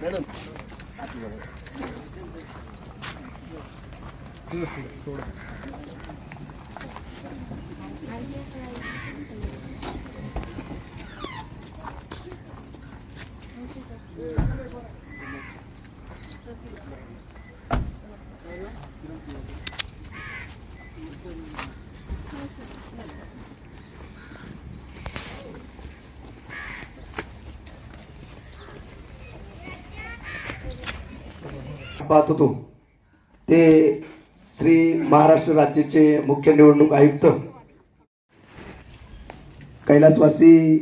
Madam पाहत होतो. ते श्री महाराष्ट्र राज्याचे मुख्य निवडणूक आयुक्त कैलासवासी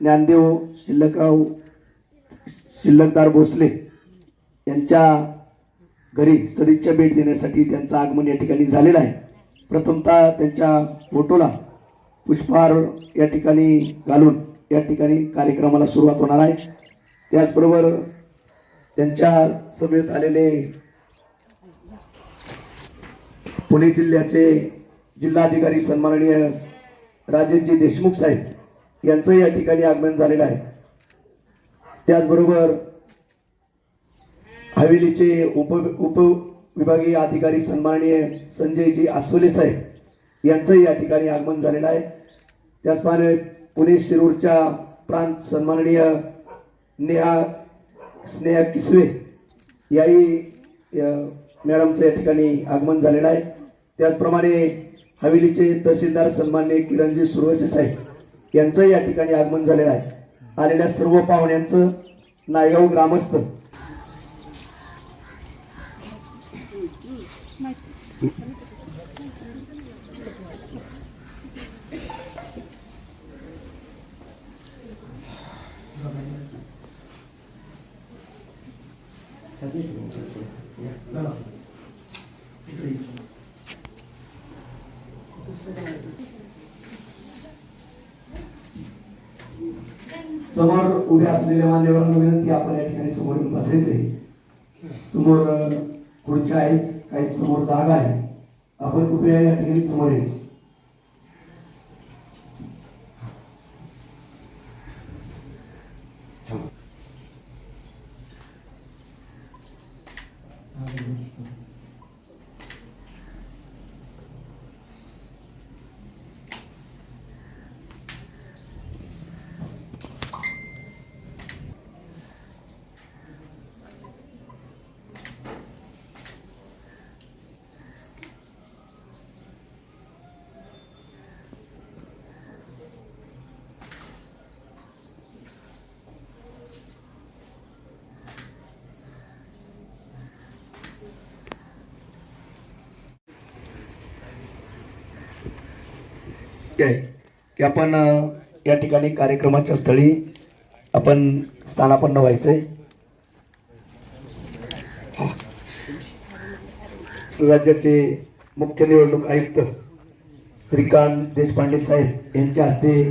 ज्ञानदेव शिल्लकराव शिल्लकदार भोसले यांच्या घरी सदिच्छा भेट देण्यासाठी त्यांचं आगमन या ठिकाणी झालेलं आहे. प्रथमतः त्यांच्या फोटोला पुष्पहार या ठिकाणी घालून या ठिकाणी कार्यक्रमाला सुरुवात होणार आहे. त्याचबरोबर त्यांच्या सभेत आलेले पुणे जिल्ह्याचे जिल्हाधिकारी सन्माननीय राजेशजी देशमुख साहेब यांचं या ठिकाणी आगमन झालेलं आहे. त्याचबरोबर हवेलीचे उप उप विभागीय अधिकारी सन्माननीय संजयजी आसोले साहेब यांचंही या ठिकाणी आगमन झालेलं आहे. त्याचप्रमाणे पुणे शिरूरच्या प्रांत सन्माननीय नेहा स्नेहा किसवे याही मॅडमचं या ठिकाणी आगमन झालेलं आहे. त्याचप्रमाणे हवेलीचे तहसीलदार सन्मान्य किरणजी सुरवसे साहेब यांचंही या ठिकाणी आगमन झालेलं आहे. आलेल्या सर्व पाहुण्यांचं नायगाव ग्रामस्थ. समोर उभ्या असलेल्या मान्यवरांना विनंती आपण या ठिकाणी समोर येऊन बसायचे समोर खुर्च्या आहेत काही समोर जागा आहे. आपण कृपया या ठिकाणी समोर यायचे? ठीक आहे की आपण या ठिकाणी कार्यक्रमाच्या स्थळी आपण स्थानापन्न व्हायचंय. राज्याचे मुख्य निवडणूक आयुक्त श्रीकांत देशपांडे साहेब यांच्या हस्ते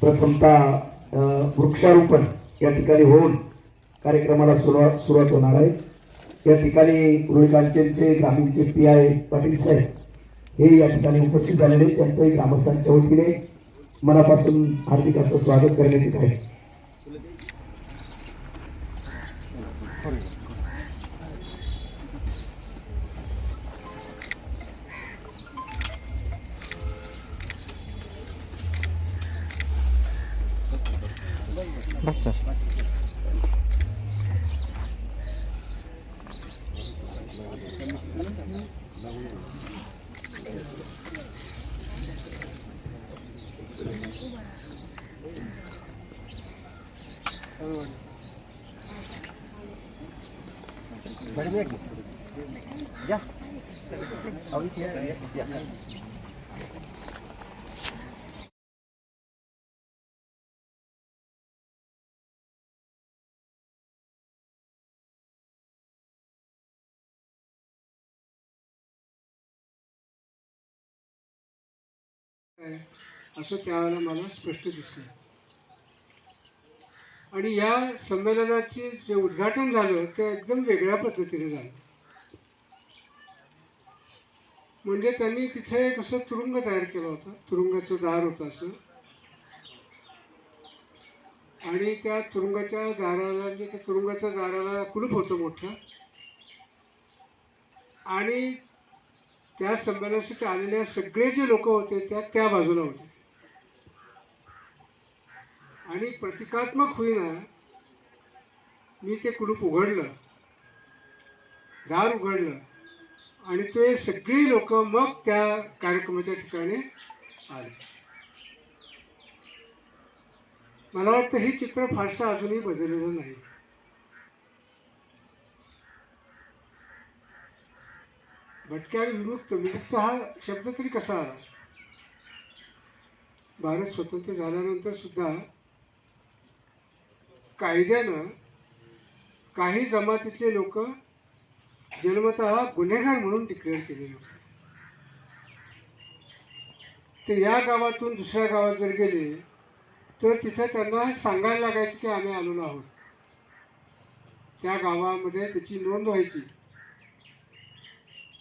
प्रथमतः वृक्षारोपण या ठिकाणी होऊन कार्यक्रमाला सुरुवात सुरुवात होणार आहे. या ठिकाणी रुईकांचनचे ग्रामीणचे पी आय पाटील साहेब हे या ठिकाणी उपस्थित झालेले त्यांचंही ग्रामस्थांच्या वतीने मनापासून हार्दिक असं स्वागत करण्यात येत आहे. बस सर आहे असं त्यावेळेला मला स्पष्ट दिसलं. आणि या संमेलनाचे जे उद्घाटन झालं ते एकदम वेगळ्या पद्धतीने झालं. म्हणजे त्यांनी तिथे एक असं तुरुंग तयार केला होता. तुरुंगाचं दार होतं असं. आणि त्या तुरुंगाच्या दाराला म्हणजे त्या तुरुंगाच्या दाराला कुलूप होतं मोठं. आणि त्या संमेलनासाठी आलेले सगळे जे लोक होते त्या त्या बाजूला होते. आणि प्रतिकात्मक होईना मी ते कुलूप उघडलं. दार उघडलं. आणि ते सगळी लोक मग त्या कार्यक्रमाच्या ठिकाणी आले. मला वाटतं हे चित्र फारसं अजूनही बदललेलं नाही. भटक्या आणि विमुक्त विमुक्त हा शब्द तरी कसा आला? भारत स्वतंत्र झाल्यानंतर सुद्धा कायद्यानं काही जमातीतले लोक जन्मतः गुन्हेगार म्हणून डिक्लेअर केलेले. होते ते या गावातून दुसऱ्या गावात जर गेले तर तिथं त्यांना सांगायला लागायचं की आम्ही आलेलो आहोत. त्या गावामध्ये त्याची नोंद व्हायची.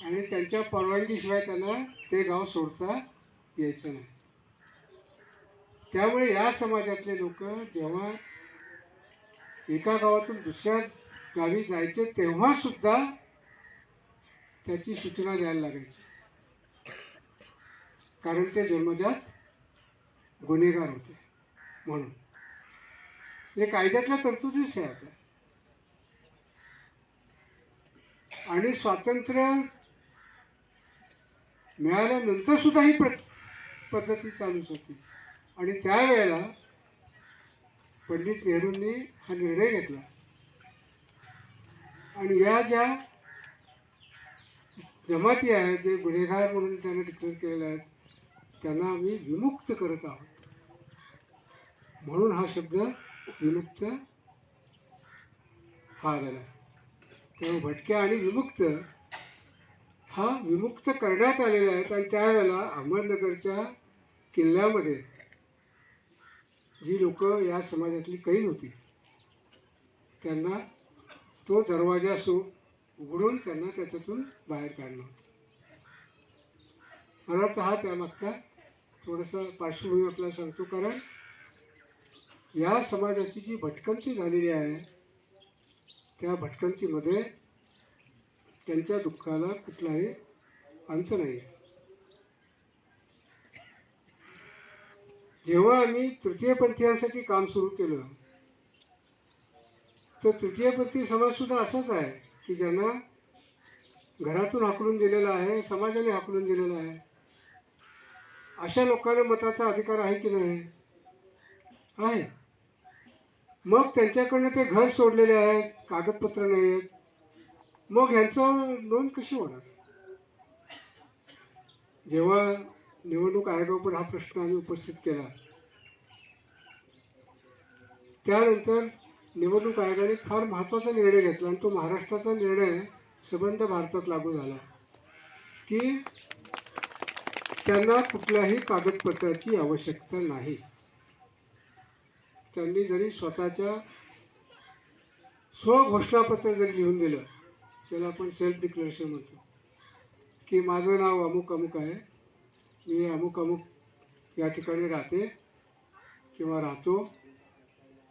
आणि त्यांच्या परवानगीशिवाय त्यांना ते गाव सोडता यायचं नाही. त्यामुळे या समाजातले लोक जेव्हा एका गावातून दुसऱ्या गावी जायचे तेव्हा सुद्धा त्याची सूचना द्यायला लागायची. कारण ते जन्मजात गुन्हेगार होते म्हणून. म्हणजे हे कायद्यातल्या तरतुदीच आहे आता. आणि स्वातंत्र्य मिळाल्यानंतर सुद्धा ही प्र पद्धती चालूच होती. आणि त्यावेळेला पंडित नेहरूंनी हा निर्णय घेतला. आणि या ज्या जमाती आहेत जे गुन्हेगार म्हणून त्यांना डिक्लेअर केलेले आहेत त्यांना आम्ही विमुक्त करत आहोत. म्हणून हा शब्द विमुक्त हा आलेला आहे तेव्हा भटक्या आणि विमुक्त हा विमुक्त करण्यात आलेला आहे. आणि त्यावेळेला अहमदनगरच्या किल्ल्यामध्ये जी लोक या समाजातली कैद होती त्यांना तो दरवाजा सो उघडून त्यांना त्याच्यातून बाहेर काढणं. मला वाटतं हा त्यामागचा थोडंसं पार्श्वभूमी आपल्याला सांगतो कारण या समाजाची जी भटकंती झालेली आहे त्या भटकंतीमध्ये त्यांच्या दुःखाला कुठलाही अंत नाही. जेव्हा आम्ही तृतीयपंथीयांसाठी काम सुरू केलं तर तृतीयपंथी समाजसुद्धा असाच आहे. की ज्यांना घरातून हाकलून दिलेलं आहे समाजाने हाकलून दिलेलं आहे. अशा लोकांना मताचा अधिकार आहे की नाही? आहे. मग त्यांच्याकडनं ते घर सोडलेले आहेत कागदपत्र नाही आहेत. मग ह्यांचं नोंद कशी होणार? जेव्हा निवडणूक आयोगावर हा प्रश्न आम्ही उपस्थित केला त्यानंतर निवडणूक आयोगाने फार महत्त्वाचा निर्णय घेतला आणि तो महाराष्ट्राचा निर्णय सबंध भारतात लागू झाला. की त्यांना कुठल्याही कागदपत्राची आवश्यकता नाही. त्यांनी जरी स्वतःच्या स्वघोषणापत्र जरी लिहून दिलं त्याला आपण सेल्फ डिक्लेरेशन म्हणतो. की माझं नाव अमुक अमुक आहे मी अमुक अमुक या ठिकाणी राहते किंवा राहतो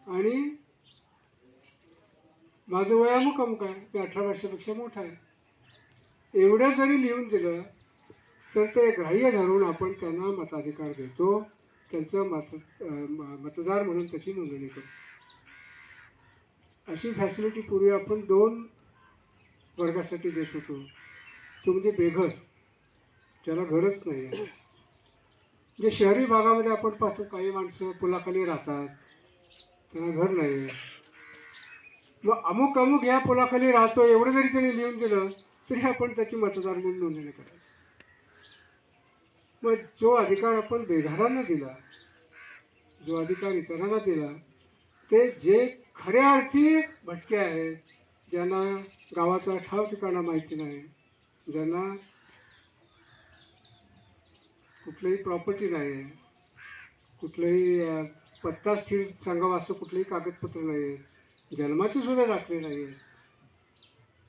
आणि माझं वय अमुक अमुक आहे मी अठरा वर्षापेक्षा मोठा आहे. एवढं जरी लिहून दिलं तर ते ग्राह्य धरून आपण त्यांना मताधिकार देतो. त्यांचं मत म- मतदार म्हणून त्याची नोंदणी करतो. अशी फॅसिलिटी पूर्वी आपण दोन वर्गासाठी देत होतो. तो म्हणजे बेघर ज्याला घरच नाही आहे. जे शहरी भागामध्ये आपण पाहतो काही माणसं पुलाखाली राहतात त्यांना घर नाही आहे. मग अमुक अमुक या पुलाखाली राहतो एवढं जरी त्यांनी लिहून दिलं तरी आपण त्याची मतदार म्हणून नोंदणी करायची मग जो अधिकार आपण बेघरांना दिला जो अधिकार इतरांना दिला ते जे खऱ्या अर्थी भटके आहेत ज्यांना गावाचा ठाव ठिकाणा माहिती नाही ज्यांना कुठलीही प्रॉपर्टी नाही आहे कुठलंही पत्ता स्थिर सांगावा असं कुठलंही कागदपत्र नाही आहे जन्माची सुद्धा दाखली नाही आहे.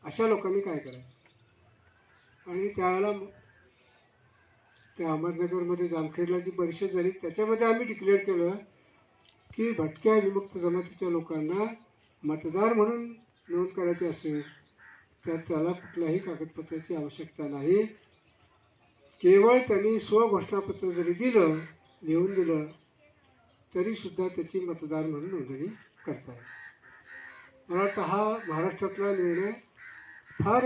अशा लोकांनी काय करायचं? आणि त्यावेळेला त्या अहमदनगरमध्ये जामखेडला जी परिषद झाली त्याच्यामध्ये आम्ही डिक्लेअर केलं की भटक्या विमुक्त जमातीच्या लोकांना मतदार म्हणून नोंद करायची असेल तर त्याला कुठल्याही कागदपत्राची आवश्यकता नाही. केवळ त्यांनी स्वघोषणापत्र जरी दिलं लिहून दिलं तरीसुद्धा त्याची मतदार म्हणून नोंदणी करता येईल. मला वाटतं हा महाराष्ट्रातला निर्णय फार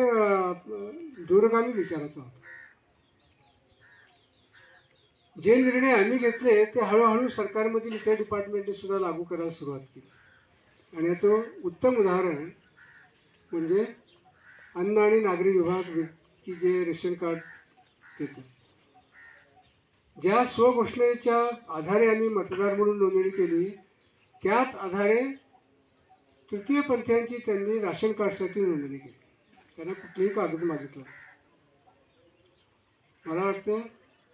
दूरगामी विचाराचा होता. जे निर्णय आम्ही घेतले ते हळूहळू सरकारमधील इतर डिपार्टमेंटने सुद्धा लागू करायला सुरुवात केली. आणि याचं उत्तम उदाहरण म्हणजे अन्न आणि नागरी विभाग की जे रेशन कार्ड देते ज्या स्वघोषणेच्या आधारे आम्ही मतदार म्हणून नोंदणी केली त्याच आधारे तृतीय पंथ्यांची त्यांनी राशन कार्डसाठी नोंदणी केली. त्यांना कुठलीही कागद मागितलं मला वाटतं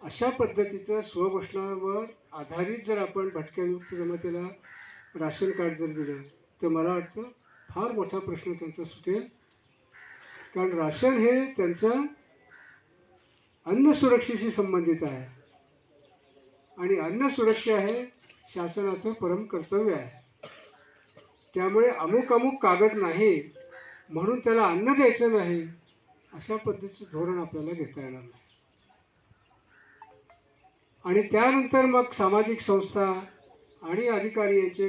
अशा पद्धतीचं स्वघोषणावर आधारित जर आपण भटक्यायुक्त जमातीला राशन कार्ड जर दिलं तर मला वाटतं फार मोठा प्रश्न त्यांचा सुटेल. कारण राशन हे त्यांचं अन्न सुरक्षेशी संबंधित आहे. आणि अन्न सुरक्षा हे शासनाचं परम कर्तव्य आहे. त्यामुळे अमुक अमुक कागद नाही म्हणून त्याला अन्न द्यायचं नाही अशा पद्धतीचं धोरण आपल्याला घेता येणार नाही. आणि त्यानंतर मग सामाजिक संस्था आणि अधिकारी यांचे